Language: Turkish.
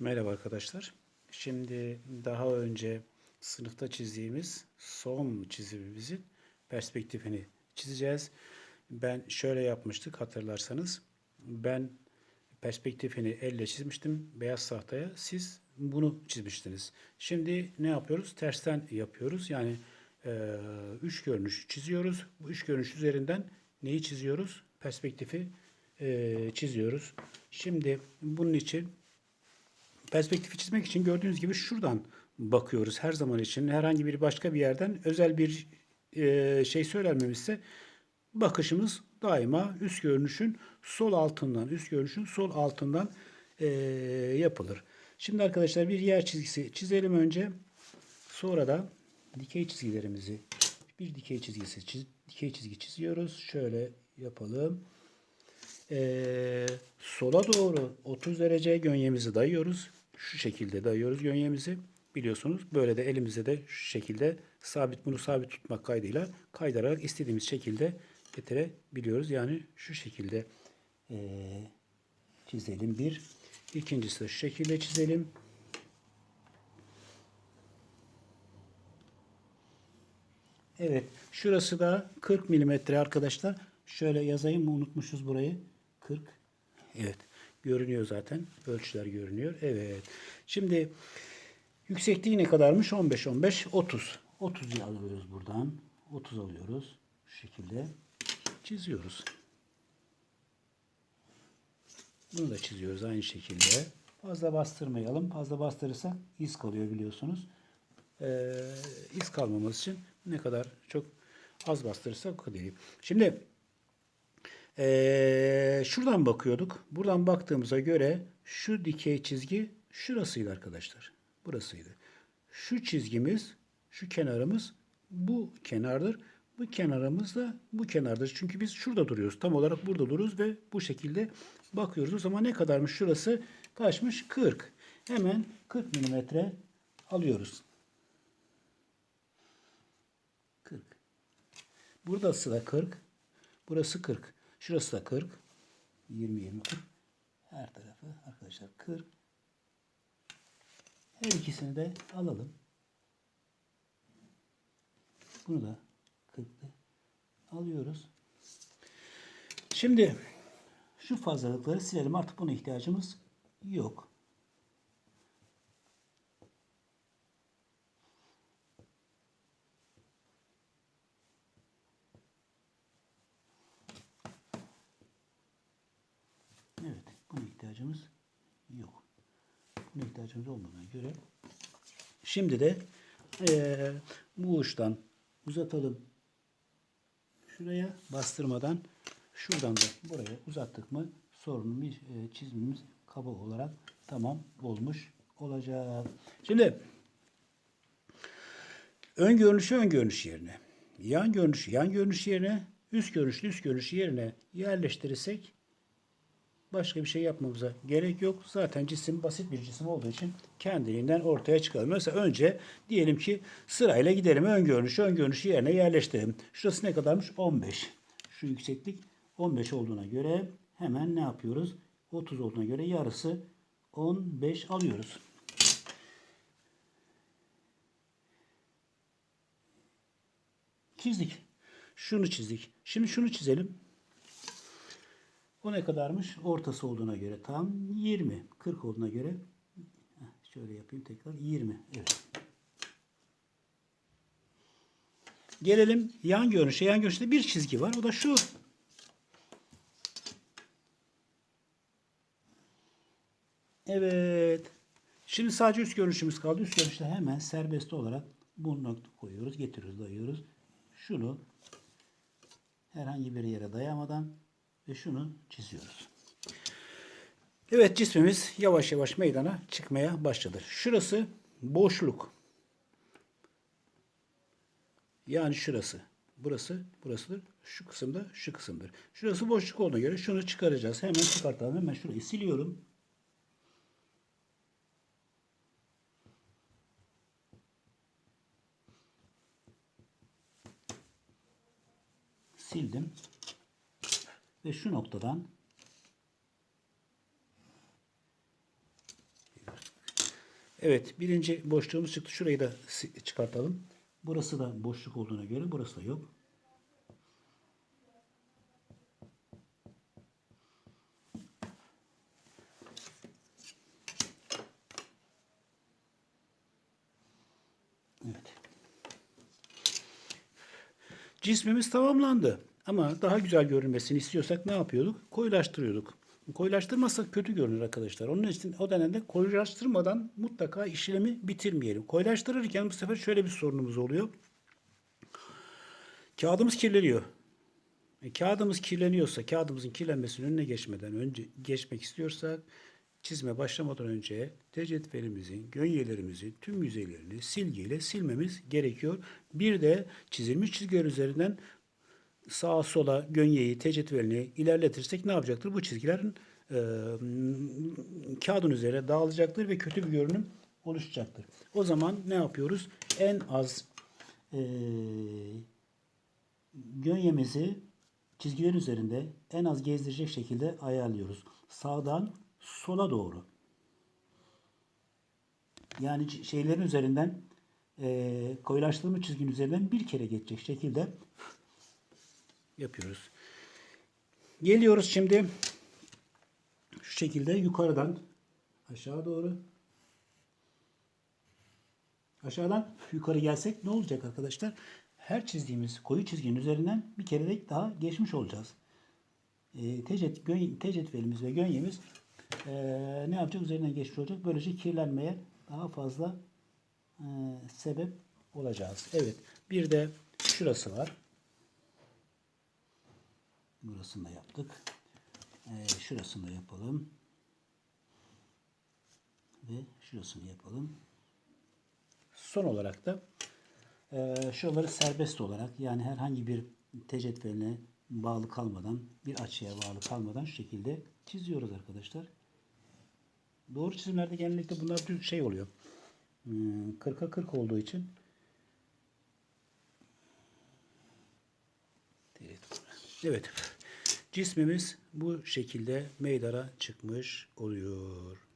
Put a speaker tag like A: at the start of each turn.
A: Merhaba arkadaşlar. Şimdi daha önce sınıfta çizdiğimiz son çizimimizin perspektifini çizeceğiz. Ben şöyle yapmıştık hatırlarsanız. Ben perspektifini elle çizmiştim beyaz tahtaya. Siz bunu çizmiştiniz. Şimdi ne yapıyoruz? Tersten yapıyoruz. Yani e, üç görünüş çiziyoruz. Bu üç görünüş üzerinden neyi çiziyoruz? Perspektifi e, çiziyoruz. Şimdi bunun için perspektifi çizmek için gördüğünüz gibi şuradan bakıyoruz her zaman için. Herhangi bir başka bir yerden özel bir e, şey söylenmemişse bakışımız daima üst görünüşün sol altından, üst görünüşün sol altından e, yapılır. Şimdi arkadaşlar bir yer çizgisi çizelim önce. Sonra da dikey çizgilerimizi bir dikey çizgisi çiz, dikey çizgi çiziyoruz. Şöyle yapalım. Ee, sola doğru 30 derece gönyemizi dayıyoruz. Şu şekilde dayıyoruz gönyemizi. Biliyorsunuz böyle de elimizde de şu şekilde sabit bunu sabit tutmak kaydıyla kaydırarak istediğimiz şekilde getirebiliyoruz. Yani şu şekilde ee, çizelim bir. İkincisi de şu şekilde çizelim. Evet. Şurası da 40 milimetre arkadaşlar. Şöyle yazayım mı? Unutmuşuz burayı. 40. Evet. Görünüyor zaten. Ölçüler görünüyor. Evet. Şimdi yüksekliği ne kadarmış? 15, 15, 30. 30'u alıyoruz buradan. 30 alıyoruz. Şu şekilde çiziyoruz. Bunu da çiziyoruz aynı şekilde. Fazla bastırmayalım. Fazla bastırırsak iz kalıyor biliyorsunuz. Ee, iz kalmaması için ne kadar çok az bastırırsak o kadar iyi. Şimdi ee, şuradan bakıyorduk. Buradan baktığımıza göre şu dikey çizgi şurasıydı arkadaşlar. Burasıydı. Şu çizgimiz, şu kenarımız bu kenardır. Bu kenarımız da bu kenardır. Çünkü biz şurada duruyoruz. Tam olarak burada duruyoruz ve bu şekilde bakıyoruz. O zaman ne kadarmış şurası? Kaçmış? 40. Hemen 40 milimetre alıyoruz. 40. Burası da 40. Burası 40. Şurası da 40. 20 20 40. Her tarafı arkadaşlar 40. Her ikisini de alalım. Bunu da 40'lı alıyoruz. Şimdi şu fazlalıkları silelim. Artık buna ihtiyacımız yok. Evet, buna ihtiyacımız yok. Buna ihtiyacımız olmadığına göre şimdi de eee, bu uçtan uzatalım. Şuraya bastırmadan şuradan da buraya uzattık mı sorunun bir e, çizimimiz kaba olarak tamam olmuş olacak. Şimdi ön görünüşü ön görünüş yerine, yan görünüşü yan görünüş yerine, üst görünüşü üst görünüş yerine yerleştirirsek başka bir şey yapmamıza gerek yok. Zaten cisim basit bir cisim olduğu için kendiliğinden ortaya çıkar. Mesela önce diyelim ki sırayla gidelim. Ön görünüşü ön görünüşü yerine yerleştirelim. Şurası ne kadarmış? 15. Şu yükseklik 15 olduğuna göre hemen ne yapıyoruz? 30 olduğuna göre yarısı 15 alıyoruz. Çizdik. Şunu çizdik. Şimdi şunu çizelim. O ne kadarmış? Ortası olduğuna göre tam 20. 40 olduğuna göre şöyle yapayım tekrar 20. Evet. Gelelim yan görünüşe. Yan görünüşte bir çizgi var. O da şu. Evet. Şimdi sadece üst görünüşümüz kaldı. Üst görünüşte hemen serbest olarak bu nokta koyuyoruz. Getiriyoruz, dayıyoruz. Şunu herhangi bir yere dayamadan ve şunu çiziyoruz. Evet cismimiz yavaş yavaş meydana çıkmaya başladı. Şurası boşluk. Yani şurası. Burası burasıdır. Şu kısımda şu kısımdır. Şurası boşluk olduğuna göre şunu çıkaracağız. Hemen çıkartalım. Hemen şurayı siliyorum. Sildim. Ve şu noktadan Evet, birinci boşluğumuz çıktı. Şurayı da çıkartalım. Burası da boşluk olduğuna göre burası da yok. Evet. Cismimiz tamamlandı. Ama daha güzel görünmesini istiyorsak ne yapıyorduk? Koyulaştırıyorduk. Koyulaştırmazsak kötü görünür arkadaşlar. Onun için o dönemde koyulaştırmadan mutlaka işlemi bitirmeyelim. Koyulaştırırken bu sefer şöyle bir sorunumuz oluyor. Kağıdımız kirleniyor. E, kağıdımız kirleniyorsa, kağıdımızın kirlenmesinin önüne geçmeden önce geçmek istiyorsak çizime başlamadan önce tecetvelimizin, gönyelerimizin tüm yüzeylerini silgiyle silmemiz gerekiyor. Bir de çizilmiş çizgiler üzerinden sağa sola gönyeyi, tecetvelini ilerletirsek ne yapacaktır? Bu çizgilerin e, kağıdın üzerine dağılacaktır ve kötü bir görünüm oluşacaktır. O zaman ne yapıyoruz? En az e, gönyemizi çizgilerin üzerinde en az gezdirecek şekilde ayarlıyoruz. Sağdan sola doğru. Yani şeylerin üzerinden e, koyulaştırma çizginin üzerinden bir kere geçecek şekilde yapıyoruz. Geliyoruz şimdi şu şekilde yukarıdan aşağı doğru. Aşağıdan yukarı gelsek ne olacak arkadaşlar? Her çizdiğimiz koyu çizginin üzerinden bir kere daha geçmiş olacağız. E, tecet, gön, tecetvelimiz ve gönyemiz e, ne yapacak? Üzerinden geçmiş olacak. Böylece kirlenmeye daha fazla e, sebep olacağız. Evet. Bir de şurası var. Burasını da yaptık. Ee, şurasını da yapalım. Ve şurasını yapalım. Son olarak da e, şuraları serbest olarak yani herhangi bir tecetveline bağlı kalmadan bir açıya bağlı kalmadan şu şekilde çiziyoruz arkadaşlar. Doğru çizimlerde genellikle bunlar bir şey oluyor. Hmm, 40'a 40 olduğu için Evet. Cismimiz bu şekilde meydana çıkmış oluyor.